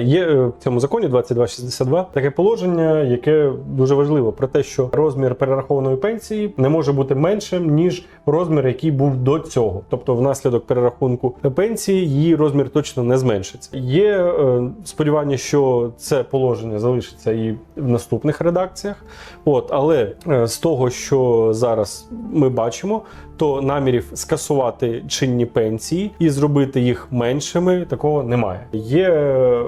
Є е, в цьому законі 2262 таке положення, яке дуже важливо про те, що розмір перерахованої пенсії не може бути меншим ніж розмір, який був до цього. Тобто, внаслідок перерахунку пенсії її розмір точно не зменшиться. Є е, сподівання, що це положення залишиться і в наступних редакціях. От, але е, з того, що зараз ми бачимо, то намірів скасувати чинні пенсії і зробити їх меншими, такого немає. Є е,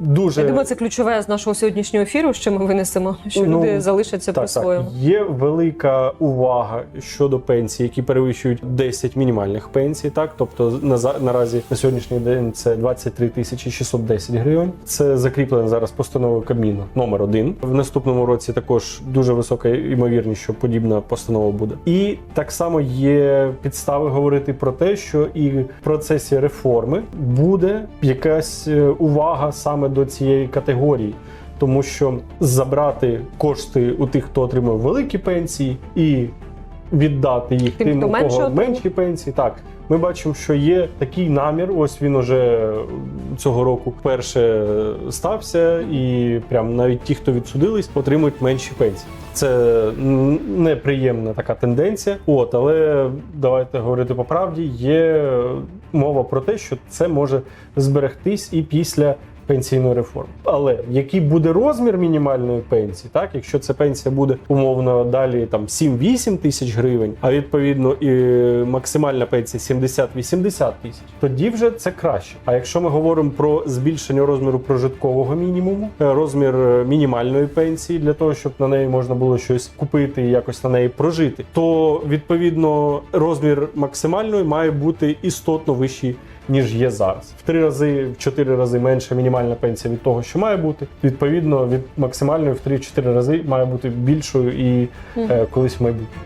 дуже Я думаю, це ключове з нашого сьогоднішнього ефіру, що ми винесемо, що Ну, люди залишаться при так, так. своєму. Є велика увага щодо пенсій, які перевищують 10 мінімальних пенсій. Так, тобто на наразі на сьогоднішній день це 23 тисячі 610 гривень. Це закріплено зараз постановою Кабміну номер 1 В наступному році також дуже висока ймовірність, що подібна постанова буде. І так само є підстави говорити про те, що і в процесі реформи буде якась е, увага саме до цієї категорії тому що забрати кошти у тих, хто отримує великі пенсії, і віддати їх Тим, тим, у кого отримує. менші пенсії. Так, ми бачимо, що є такий намір. Ось він уже цього року вперше стався, і прям навіть ті, хто відсудились, отримують менші пенсії. Це неприємна така тенденція. От, але давайте говорити по правді. Є мова про те, що це може зберегтись і після пенсійної реформи. Але який буде розмір мінімальної пенсії, так якщо ця пенсія буде умовно далі там 7-8 тисяч гривень, а відповідно і максимальна пенсія 70-80 тисяч, тоді вже це краще. А якщо ми говоримо про збільшення розміру прожиткового мінімуму, е, розмір е, мінімальної пенсії для того, щоб на неї можна було щось купити і якось на неї прожити, то відповідно розмір максимальної має бути істотно вищий ніж є зараз. В три рази, в чотири рази менша мінімальна пенсія від того, що має бути. Відповідно, від максимальної в 3-4 рази має бути більшою і е, колись в майбутньому.